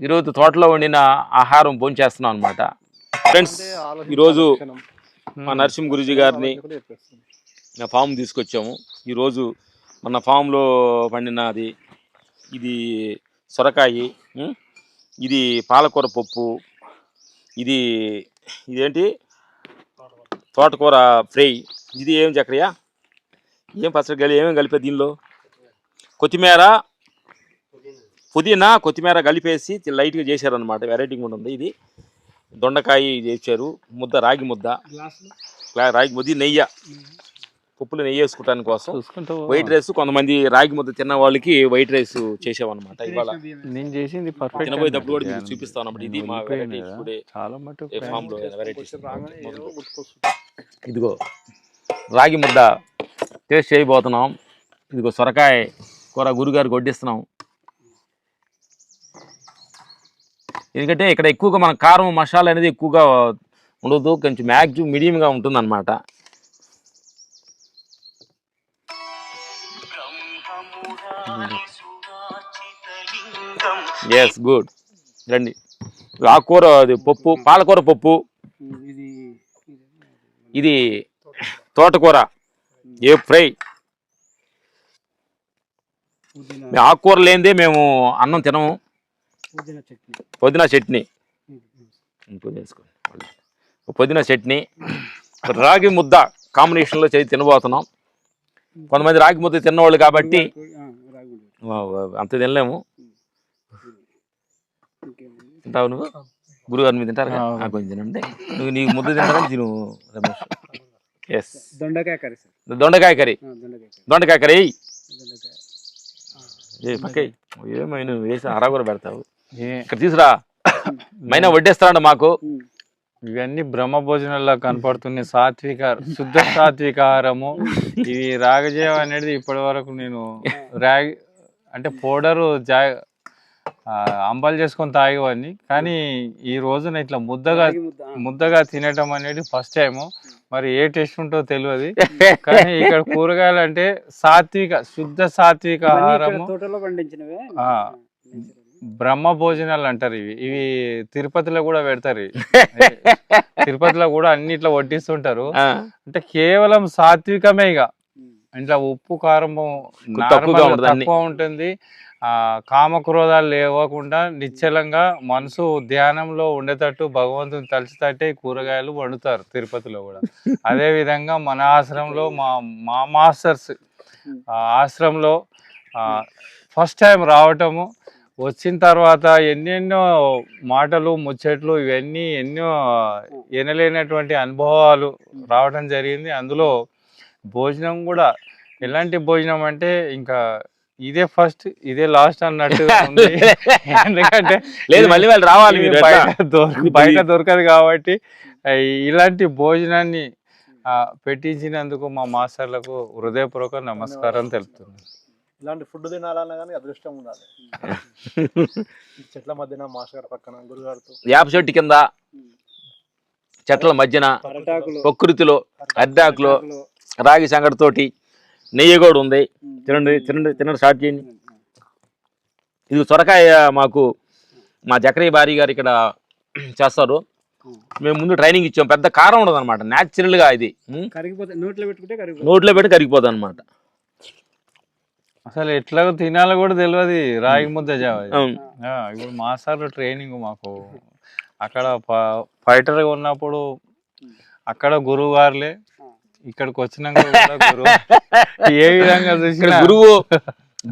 ఈరోజు తోటలో వండిన ఆహారం భోంచేస్తున్నాం అనమాట ఫ్రెండ్స్ ఈరోజు మా నరసింహ గురుజీ గారిని నా ఫామ్ తీసుకొచ్చాము. ఈరోజు మన ఫామ్లో పండినది ఇది సొరకాయ? ఇది పాలకూర పప్పు ఇది ఇదేంటి? తోటకూర ఫ్రై. ఇది ఏం చక్రయ్య ఏం పచ్చడి ఏమేమి కలిపే దీనిలో? కొత్తిమీర పుదీనా కొత్తిమీర కలిపేసి లైట్గా చేశారనమాట వెరైటీగా ఉంటుంది ఇది. దొండకాయ చేశారు. ముద్ద రాగి ముద్ద. రాగి ముద్ద నెయ్యి. పప్పులు నెయ్యి వేసుకోవడానికి కోసం. వైట్ రైస్ కొంతమంది రాగి ముద్ద తిన్న వాళ్ళకి వైట్ రైస్ చేసామన్నమాట ఇవాళ నేను చేసింది పర్ఫెక్ట్ తినబోయేటప్పుడు కూడా మీకు చూపిస్తాను అన్నమాట ఇది మా వెరైటీ ఇప్పుడే ఫామ్లో వెరైటీస్ ఇదిగో రాగి ముద్ద. టేస్ట్ చేయబోతున్నాం. ఇదిగో సొరకాయ కూర గురుగారికి వడ్డిస్తున్నాం. ఎందుకంటే ఇక్కడ ఎక్కువగా మన కారం మసాలా అనేది ఎక్కువగా ఉండదు. కొంచెం మ్యాక్సిమం మీడియంగా ఉంటుంది అనమాట ఎస్ గుడ్ రండి ఆకుకూర అది పప్పు పాలకూర పప్పు. ఇది తోటకూర ఏ ఫ్రై. ఆకుకూర లేనిదే మేము అన్నం తినము. పుదీనా చట్నీ. ఇంకో చేసుకోండి పుదీనా చట్నీ. రాగి ముద్ద కాంబినేషన్లో చేసి తినబోతున్నాం. కొంతమంది రాగి ముద్ద తిన్నవాళ్ళు కాబట్టి అంత తినలేము. తింటావు నువ్వు? గురుగారు మీరు తింటారు ఆ, కొంచెం తినండి. నువ్వు నీకు ముద్ద తింటారని తిను రమేష్. ఎస్ దొండకాయ కర్రీ సార్. దొండకాయ కర్రీ. దొండకాయ కర్రీ. ఏ పక్కై ఏమై నువ్వు వేసి అరాగుర పెడతావు. ఏ- ఇక్కడ తీసురా. మైనా వడ్డేస్తాడు మాకు. ఇవన్నీ బ్రహ్మ భోజనంలా కనపడుతున్నాయి. సాత్విక శుద్ధ సాత్విక ఆహారము ఇవి రాగజేయం అనేది ఇప్పటి వరకు నేను రాగి అంటే పౌడరు జా ఆ, అంబలు చేసుకొని తాగేవాడిని. కానీ ఈ రోజున ఇట్లా ముద్దగా. ముద్దగా తినటం అనేది ఫస్ట్ టైం మరి ఏ టేస్ట్ ఉంటుందో తెలియదు. కానీ ఇక్కడ కూరగాయలు అంటే సాత్విక శుద్ధ సాత్విక ఆహారము. తోటలో పండించినవే. ఆ. బ్రహ్మ భోజనాలు అంటారు ఇవి ఇవి తిరుపతిలో కూడా పెడతారు ఇవి. తిరుపతిలో కూడా అన్ని ఇట్లా వడ్డిస్తుంటారు అంటే కేవలం సాత్వికమే ఇక. ఇంట్లో ఉప్పు అన్ని. తక్కువ ఉంటుంది ఆ కామక్రోధాలు లేవకుండా నిశ్చలంగా మనసు ధ్యానంలో ఉండేటట్టు భగవంతుని తలిచేటట్టే ఈ కూరగాయలు వండుతారు తిరుపతిలో కూడా అదే విధంగా మన ఆశ్రమంలో మా మా మాస్టర్స్ ఆ ఆశ్రమంలో ఫస్ట్ టైం రావటము వచ్చిన తర్వాత ఎన్నెన్నో మాటలు ముచ్చట్లు ఇవన్నీ ఎన్నో వినలేనటువంటి అనుభవాలు రావడం జరిగింది. అందులో భోజనం కూడా ఎలాంటి భోజనం అంటే ఇంకా ఇదే ఫస్ట్ ఇదే లాస్ట్ అన్నట్టు ఉంది. ఎందుకంటే లేదు మళ్ళీ వాళ్ళు రావాలి? బయట దొరక బయట దొరకదు కాబట్టి ఇలాంటి భోజనాన్ని పెట్టించినందుకు మా మాస్టర్లకు హృదయపూర్వక నమస్కారం. తెలుపుతున్నాను. ఇలాంటి ఫుడ్ తినాలన్నా కానీ అదృష్టం ఉండాలి. చెట్ల మధ్యన మాస్టర్ గారి పక్కన గురుగారితో. వేప చెట్టు కింద చెట్ల మధ్యన ప్రకృతిలో అడ్డాకులో అరటాకులు, రాగి సంగటితోటి నెయ్యి కూడా ఉంది. తినండి తినండి తినండి స్టార్ట్ చేయండి. ఇది సొరకాయ మాకు మా జకరయ్య భారీ గారు ఇక్కడ చేస్తారు. మేము ముందు ట్రైనింగ్ ఇచ్చాం. పెద్ద కారం ఉండదు అనమాట న్యాచురల్గా ఇది. నోట్లో పెట్టుకుంటే నోట్లో పెట్టి కరిగిపోతుంది అనమాట అసలు ఎట్లా తినాలో కూడా తెలియదు రాగి ముద్ద జావ ఇప్పుడు మాస్టర్లు ట్రైనింగ్ మాకు. అక్కడ ఫైటర్ ఉన్నప్పుడు అక్కడ గురువు గారులే ఇక్కడికి వచ్చినాక గురువు. ఏ విధంగా చూసినా. గురువు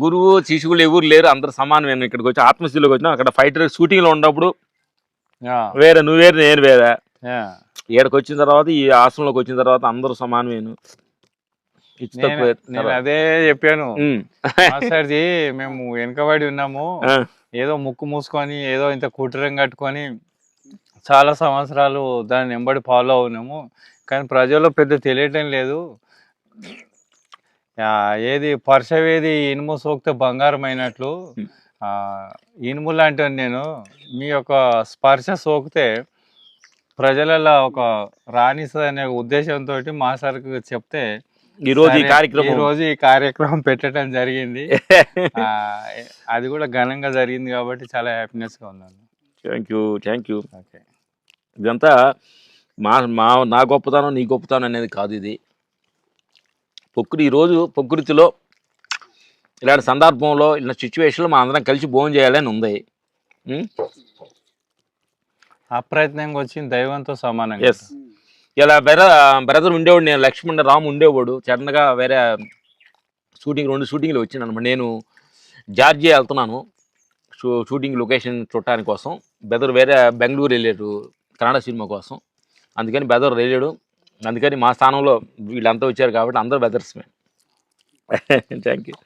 గురువు శిశువులు ఎవరు లేరు. అందరు సమానమైన ఇక్కడికి వచ్చి ఆత్మస్థితిలోకి వచ్చినా అక్కడ ఫైటర్ షూటింగ్లో ఉన్నప్పుడు వేరే నువ్వు వేరే నేను వేరే. ఇక్కడికి వచ్చిన తర్వాత ఈ ఆశ్రమంలోకి వచ్చిన తర్వాత అందరూ సమానమేను. నేను అదే చెప్పాను. మాస్టర్జీ మేము వెనకబడి ఉన్నాము. ఏదో ముక్కు మూసుకొని ఏదో ఇంత కుటీరం కట్టుకొని చాలా సంవత్సరాలు దాన్ని వెంబడి ఫాలో అవునాము కానీ ప్రజల్లో పెద్ద తెలియటం లేదు. ఏది పర్షవేది ఇనుము సోకితే బంగారం అయినట్లు. ఆ, ఇనుము లాంటి నేను మీ యొక్క స్పర్శ సోకితే ప్రజలలో ఒక రాణిస్తుంది అనే ఉద్దేశంతో మా సార్కి చెప్తే ఈ రోజు ఈ కార్యక్రమం. ఈ రోజు ఈ కార్యక్రమం పెట్టడం జరిగింది. అది కూడా ఘనంగా జరిగింది కాబట్టి చాలా హ్యాపీనెస్గా ఉన్నాను. Thank you thank you okay ఇదంతా మా మా నా గొప్పతనం నీ గొప్పతనం అనేది కాదు ఇది. ప్రకృతి ఈరోజు ప్రకృతిలో ఇలాంటి సందర్భంలో ఇలా సిచ్యువేషన్లో మా అందరం కలిసి భోజనం చేయాలని ఉంది. అప్రయత్నంగా వచ్చింది దైవంతో సమానంగా ఎస్ ఇలా బెర బ్రదర్ ఉండేవాడు నేను లక్ష్మణ్ రామ్ ఉండేవాడు. సడన్గా వేరే షూటింగ్ రెండు షూటింగ్లు వచ్చింది అనమాట నేను జార్జియా వెళ్తున్నాను షూ షూటింగ్ లొకేషన్ చూడటానికి కోసం. బెదర్ వేరే బెంగళూరు వెళ్ళాడు కన్నడ సినిమా కోసం. అందుకని బెదర్ వెళ్ళాడు. అందుకని మా స్థానంలో వీళ్ళంతా వచ్చారు కాబట్టి అందరూ బెదర్స్ థ్యాంక్ యూ